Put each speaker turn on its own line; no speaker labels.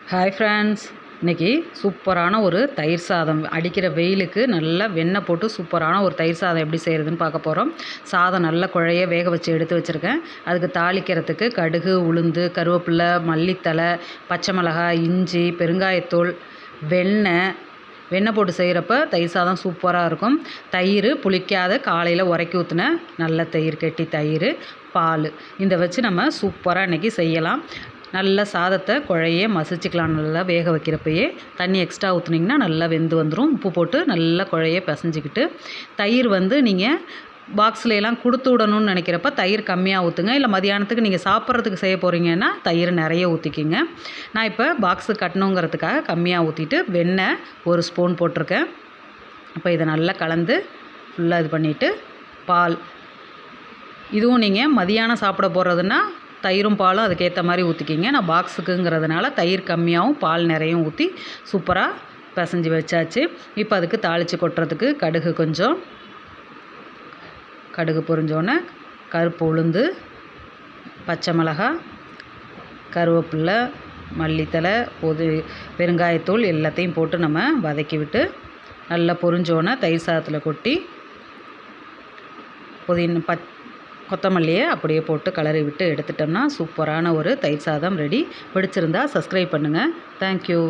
Hi friends இன்றைக்கி சூப்பரான ஒரு தயிர் சாதம். அடிக்கிற வெயிலுக்கு நல்லா வெண்ணெய் போட்டு சூப்பரான ஒரு தயிர் சாதம் எப்படி செய்கிறதுன்னு பார்க்க போகிறோம் சாதம் நல்லா குழைய வேக வச்சு எடுத்து வச்சுருக்கேன். அதுக்கு தாளிக்கிறதுக்கு கடுகு உளுந்து கருவேப்பிலை மல்லித்தலை பச்சை மிளகாய் இஞ்சி பெருங்காயத்தூள் வெண்ணெய் வெண்ணெய் போட்டு செய்கிறப்ப தயிர் சாதம் சூப்பராக இருக்கும். தயிர் புளிக்காத காலையில் உரைக்கி ஊற்றின நல்ல தயிர் கெட்டி தயிர் பால். இந்த வச்சு நம்ம சூப்பராக இன்றைக்கி செய்யலாம். நல்ல சாதத்தை குழைய மசிச்சுக்கலாம். நல்லா வேக வைக்கிறப்பயே தண்ணி எக்ஸ்ட்ரா ஊற்றுனீங்கன்னா நல்லா வெந்து வந்துடும் உப்பு போட்டு நல்லா குழைய பிசைஞ்சிக்கிட்டு தயிர் வந்து நீங்கள் பாக்ஸ்லையெல்லாம் கொடுத்து விடணும்னு நினைக்கிறப்ப தயிர் கம்மியாக ஊற்றுங்க இல்லை மதியானத்துக்கு நீங்கள் சாப்பிட்றதுக்கு செய்ய போகிறீங்கன்னா தயிர் நிறைய ஊற்றிக்கிங்க நான் இப்போ பாக்ஸு கட்டணுங்கிறதுக்காக கம்மியாக ஊற்றிட்டு வெண்ணெய் ஒரு ஸ்பூன் போட்டிருக்கேன். இப்போ இதை நல்லா கலந்து ஃபுல்லாக இது பண்ணிவிட்டு பால். இதுவும் நீங்கள் மதியானம் சாப்பிட போகிறதுன்னா தயிரும் பாலும் அதுக்கேற்ற மாதிரி ஊற்றிக்கிங்க நான் பாக்ஸுக்குங்கிறதுனால தயிர் கம்மியாகவும் பால் நிறையும் ஊற்றி சூப்பராக பிசைஞ்சு வச்சாச்சு. இப்போ அதுக்கு தாளித்து கொட்டுறதுக்கு கடுகு கொஞ்சம் கடுகு பொரிஞ்சோன்னே கருப்பு உளுந்து பச்சை மிளகாய் கருவேப்பில்லை மல்லித்தலை பொது பெருங்காயத்தூள் எல்லாத்தையும் போட்டு நம்ம வதக்கி விட்டு நல்லா பொரிஞ்சோன்னே தயிர் சாதத்தில் கொட்டி புதின பச் கொத்தமல்லியை அப்படியே போட்டு கலரி விட்டு எடுத்துட்டோம்னா சூப்பரான ஒரு தயிர் சாதம் ரெடி. பிடிச்சிருந்தா சப்ஸ்கிரைப் பண்ணுங்கள் தேங்க்யூ